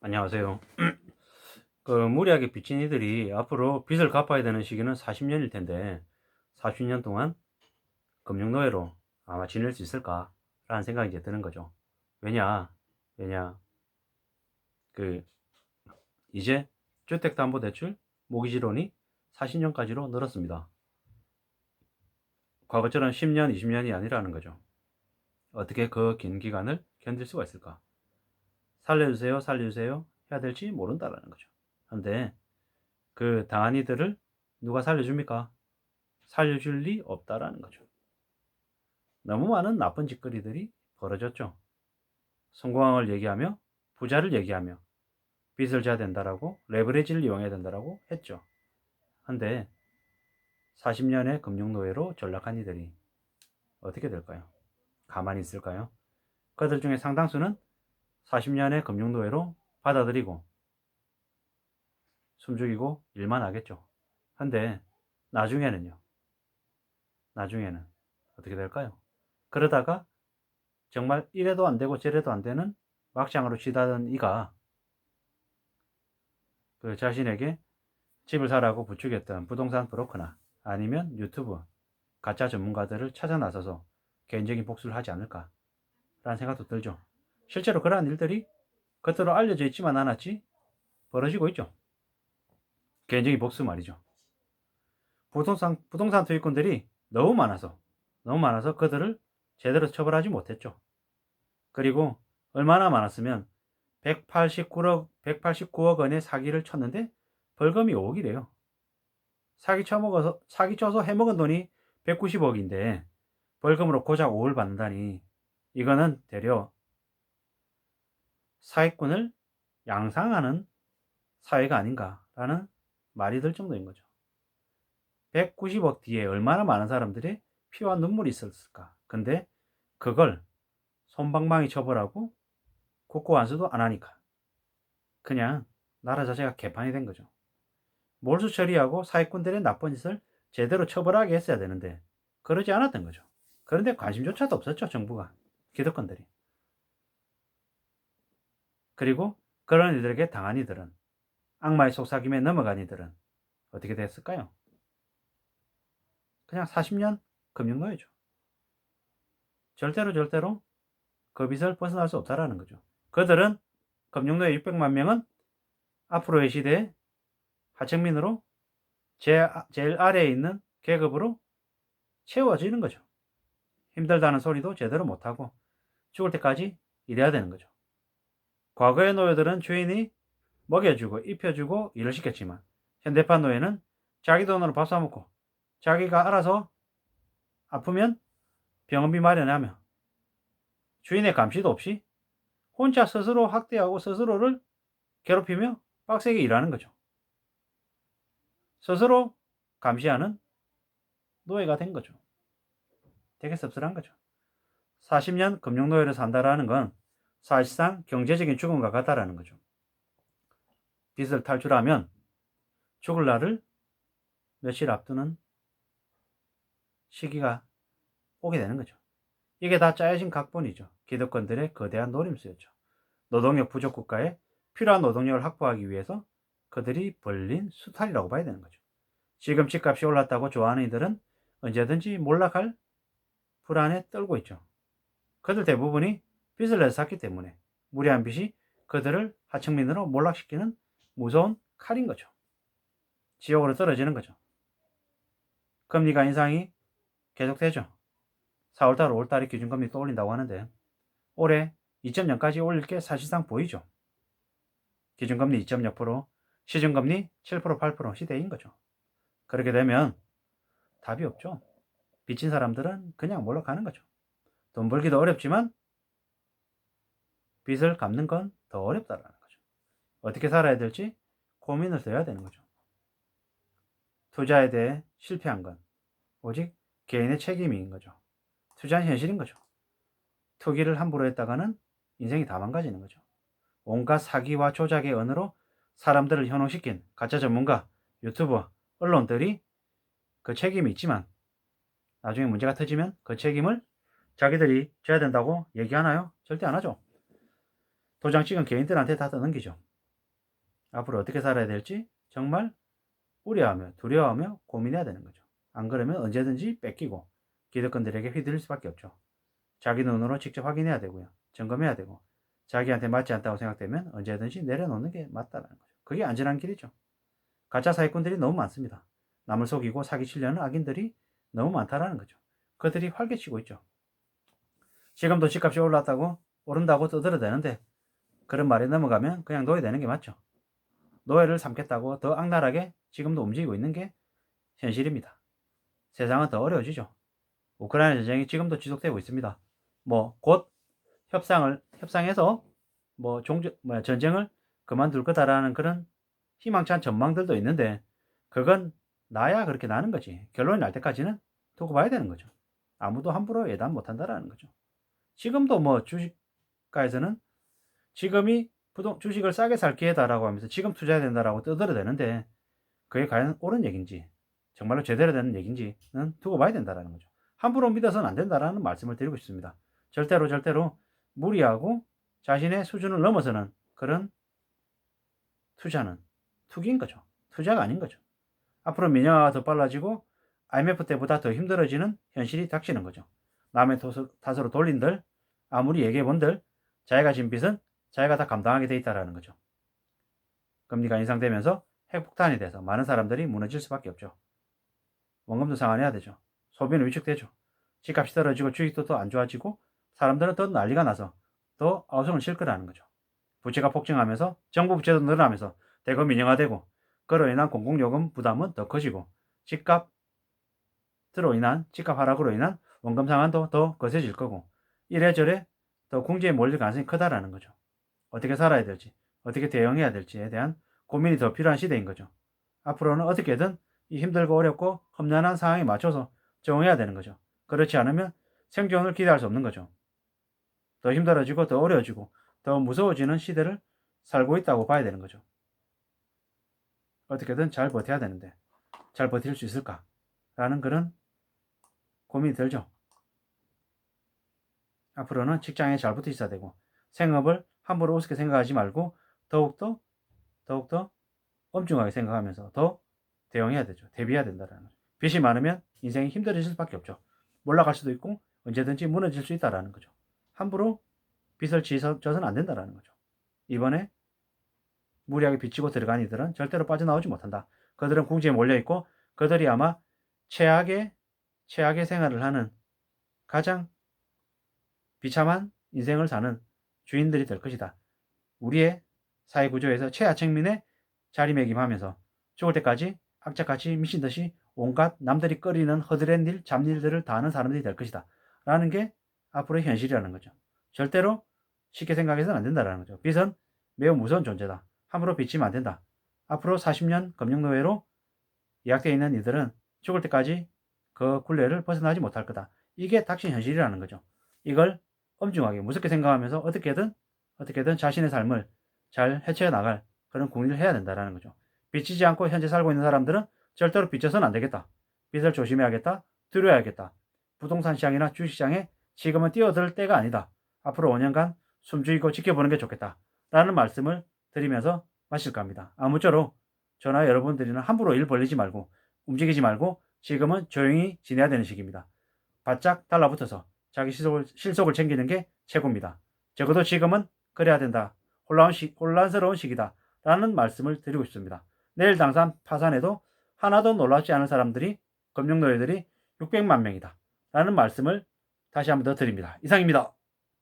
안녕하세요. 그 무리하게 빚진 이들이 앞으로 빚을 갚아야 되는 시기는 40년일 텐데 40년 동안 금융 노예로 아마 지낼 수 있을까라는 생각이 이제 드는 거죠. 왜냐, 왜냐, 그 이제 주택담보대출 모기지론이 40년까지로 늘었습니다. 과거처럼 10년, 20년이 아니라는 거죠. 어떻게 그 긴 기간을 견딜 수가 있을까? 살려주세요, 살려주세요 해야 될지 모른다라는 거죠. 근데 그 당한 이들을 누가 살려줍니까? 살려줄 리 없다라는 거죠. 너무 많은 나쁜 짓거리들이 벌어졌죠. 성공을 얘기하며 부자를 얘기하며 빚을 져야 된다라고 레버리지를 이용해야 된다라고 했죠. 근데 40년의 금융노예로 전락한 이들이 어떻게 될까요? 가만히 있을까요? 그들 중에 상당수는 40년의 금융노예로 받아들이고 숨죽이고 일만 하겠죠. 근데 나중에는요. 나중에는 어떻게 될까요? 그러다가 정말 이래도 안 되고 저래도 안 되는 막장으로 치다던 이가 그 자신에게 집을 사라고 부추겼던 부동산 브로커나 아니면 유튜브 가짜 전문가들을 찾아 나서서 개인적인 복수를 하지 않을까 라는 생각도 들죠. 실제로 그러한 일들이 겉으로 알려져 있지만 않았지 벌어지고 있죠. 개인적인 복수 말이죠. 부동산, 부동산 투기꾼들이 너무 많아서, 너무 많아서 그들을 제대로 처벌하지 못했죠. 그리고 얼마나 많았으면 189억, 189억 원의 사기를 쳤는데 벌금이 5억이래요. 사기 쳐먹어서, 사기 쳐서 해먹은 돈이 190억인데 벌금으로 고작 5를 받는다니 이거는 되려 사기꾼을 양상하는 사회가 아닌가라는 말이 들 정도인 거죠. 190억 뒤에 얼마나 많은 사람들의 피와 눈물이 있었을까. 근데 그걸 손방망이 처벌하고 국고환수도 안 하니까 그냥 나라 자체가 개판이 된 거죠. 몰수 처리하고 사기꾼들의 나쁜 짓을 제대로 처벌하게 했어야 되는데 그러지 않았던 거죠. 그런데 관심조차도 없었죠, 정부가. 기득권들이. 그리고 그런 이들에게 당한 이들은 악마의 속삭임에 넘어간 이들은 어떻게 됐을까요? 그냥 40년 금융노예죠. 절대로 절대로 그 빚을 벗어날 수 없다라는 거죠. 그들은 금융노예 600만 명은 앞으로의 시대에 하층민으로 제, 제일 아래에 있는 계급으로 채워지는 거죠. 힘들다는 소리도 제대로 못하고 죽을 때까지 일해야 되는 거죠. 과거의 노예들은 주인이 먹여주고 입혀주고 일을 시켰지만 현대판 노예는 자기 돈으로 밥 사먹고 자기가 알아서 아프면 병원비 마련하며 주인의 감시도 없이 혼자 스스로 학대하고 스스로를 괴롭히며 빡세게 일하는 거죠. 스스로 감시하는 노예가 된 거죠. 되게 씁쓸한 거죠. 40년 금융노예를 산다라는 건 사실상 경제적인 죽음과 같다라는 거죠. 빚을 탈출하면 죽을 날을 며칠 앞두는 시기가 오게 되는 거죠. 이게 다 짜여진 각본이죠. 기득권들의 거대한 노림수였죠. 노동력 부족 국가에 필요한 노동력을 확보하기 위해서 그들이 벌린 수탈이라고 봐야 되는 거죠. 지금 집값이 올랐다고 좋아하는 이들은 언제든지 몰락할 불안에 떨고 있죠. 그들 대부분이 빚을 내서 샀기 때문에 무리한 빚이 그들을 하층민으로 몰락시키는 무서운 칼인 거죠. 지옥으로 떨어지는 거죠. 금리가 인상이 계속되죠. 4월달, 5월달에 기준금리 또 올린다고 하는데 올해 2.0까지 올릴 게 사실상 보이죠. 기준금리 2.0%, 시중금리 7%, 8% 시대인 거죠. 그렇게 되면 답이 없죠. 빚진 사람들은 그냥 몰락하는 거죠. 돈 벌기도 어렵지만 빚을 갚는 건 더 어렵다라는 거죠. 어떻게 살아야 될지 고민을 해야 되는 거죠. 투자에 대해 실패한 건 오직 개인의 책임인 거죠. 투자는 현실인 거죠. 투기를 함부로 했다가는 인생이 다 망가지는 거죠. 온갖 사기와 조작의 언어로 사람들을 현혹시킨 가짜 전문가, 유튜버, 언론들이 그 책임이 있지만 나중에 문제가 터지면 그 책임을 자기들이 져야 된다고 얘기하나요? 절대 안 하죠. 도장 찍은 개인들한테 다 떠넘기죠. 앞으로 어떻게 살아야 될지 정말 우려하며 두려워하며 고민해야 되는 거죠. 안 그러면 언제든지 뺏기고 기득권들에게 휘둘릴 수밖에 없죠. 자기 눈으로 직접 확인해야 되고요. 점검해야 되고 자기한테 맞지 않다고 생각되면 언제든지 내려놓는 게 맞다는 거죠. 그게 안전한 길이죠. 가짜 사기꾼들이 너무 많습니다. 남을 속이고 사기치려는 악인들이 너무 많다라는 거죠. 그들이 활개치고 있죠. 지금도 집값이 올랐다고 오른다고 떠들어대는데 그런 말이 넘어가면 그냥 노예되는 게 맞죠. 노예를 삼겠다고 더 악랄하게 지금도 움직이고 있는 게 현실입니다. 세상은 더 어려워지죠. 우크라이나 전쟁이 지금도 지속되고 있습니다. 뭐 곧 협상을 협상해서 뭐 종전 뭐 전쟁을 그만둘 거다라는 그런 희망찬 전망들도 있는데 그건 나야 그렇게 나는 거지. 결론이 날 때까지는 두고 봐야 되는 거죠. 아무도 함부로 예단 못 한다라는 거죠. 지금도 뭐 주식가에서는 지금이 부동 주식을 싸게 살 기회다라고 하면서 지금 투자해야 된다라고 떠들어대는데 그게 과연 옳은 얘기인지 정말로 제대로 되는 얘기인지는 두고 봐야 된다라는 거죠. 함부로 믿어서는 안 된다라는 말씀을 드리고 싶습니다. 절대로 절대로 무리하고 자신의 수준을 넘어서는 그런 투자는 투기인 거죠. 투자가 아닌 거죠. 앞으로 민영화가 더 빨라지고 IMF 때보다 더 힘들어지는 현실이 닥치는 거죠. 남의 탓으로 돌린들 아무리 얘기해본들 자기가 진 빚은 자기가 다 감당하게 돼 있다라는 거죠. 금리가 인상되면서 핵폭탄이 돼서 많은 사람들이 무너질 수밖에 없죠. 원금도 상환해야 되죠. 소비는 위축되죠. 집값이 떨어지고 주식도 더 안 좋아지고 사람들은 더 난리가 나서 더 아우성을 실 거라는 거죠. 부채가 폭증하면서 정부 부채도 늘어나면서 대거 민영화되고 그로 인한 공공요금 부담은 더 커지고 집값 들어 인한 집값 하락으로 인한 원금 상환도 더 거세질 거고 이래저래 더 궁지에 몰릴 가능성이 크다라는 거죠. 어떻게 살아야 될지, 어떻게 대응해야 될지에 대한 고민이 더 필요한 시대인 거죠. 앞으로는 어떻게든 이 힘들고 어렵고 험난한 상황에 맞춰서 적응해야 되는 거죠. 그렇지 않으면 생존을 기대할 수 없는 거죠. 더 힘들어지고 더 어려워지고 더 무서워지는 시대를 살고 있다고 봐야 되는 거죠. 어떻게든 잘 버텨야 되는데 잘 버틸 수 있을까? 라는 그런 고민이 들죠. 앞으로는 직장에 잘 붙어 있어야 되고 생업을 함부로 우습게 생각하지 말고 더욱더 더욱더 엄중하게 생각하면서 더 대응해야 되죠. 대비해야 된다라는 거죠. 빚이 많으면 인생이 힘들어질 수밖에 없죠. 몰라갈 수도 있고 언제든지 무너질 수 있다라는 거죠. 함부로 빚을 지어서는 안 된다라는 거죠. 이번에 무리하게 빚지고 들어간 이들은 절대로 빠져나오지 못한다. 그들은 궁지에 몰려 있고 그들이 아마 최악의 최악의 생활을 하는 가장 비참한 인생을 사는 주인들이 될 것이다. 우리의 사회 구조에서 최하층민의 자리매김하면서 죽을 때까지 악착같이 미친 듯이 온갖 남들이 꺼리는 허드렛 일, 잡일들을 다 하는 사람들이 될 것이다. 라는 게 앞으로의 현실이라는 거죠. 절대로 쉽게 생각해서는 안 된다라는 거죠. 빚은 매우 무서운 존재다. 함부로 빚지면 안 된다. 앞으로 40년 금융노예로 예약되어 있는 이들은 죽을 때까지 그 굴레를 벗어나지 못할 거다. 이게 닥친 현실이라는 거죠. 이걸 엄중하게 무섭게 생각하면서 어떻게든 어떻게든 자신의 삶을 잘 해쳐야 나갈 그런 공리를 해야 된다라는 거죠. 빚지지 않고 현재 살고 있는 사람들은 절대로 빚져서는 안 되겠다. 빚을 조심해야겠다. 두려워야겠다. 부동산 시장이나 주식시장에 지금은 뛰어들 때가 아니다. 앞으로 5년간 숨죽이고 지켜보는 게 좋겠다. 라는 말씀을 드리면서 마실까 합니다. 아무쪼록 저나 여러분들이는 함부로 일 벌리지 말고 움직이지 말고 지금은 조용히 지내야 되는 시기입니다. 바짝 달라붙어서 자기 실속을, 실속을 챙기는 게 최고입니다. 적어도 지금은 그래야 된다. 혼란 시, 혼란스러운 시기다. 라는 말씀을 드리고 싶습니다. 내일 당산 파산에도 하나도 놀랍지 않은 사람들이 금융노예들이 600만 명이다. 라는 말씀을 다시 한 번 더 드립니다. 이상입니다.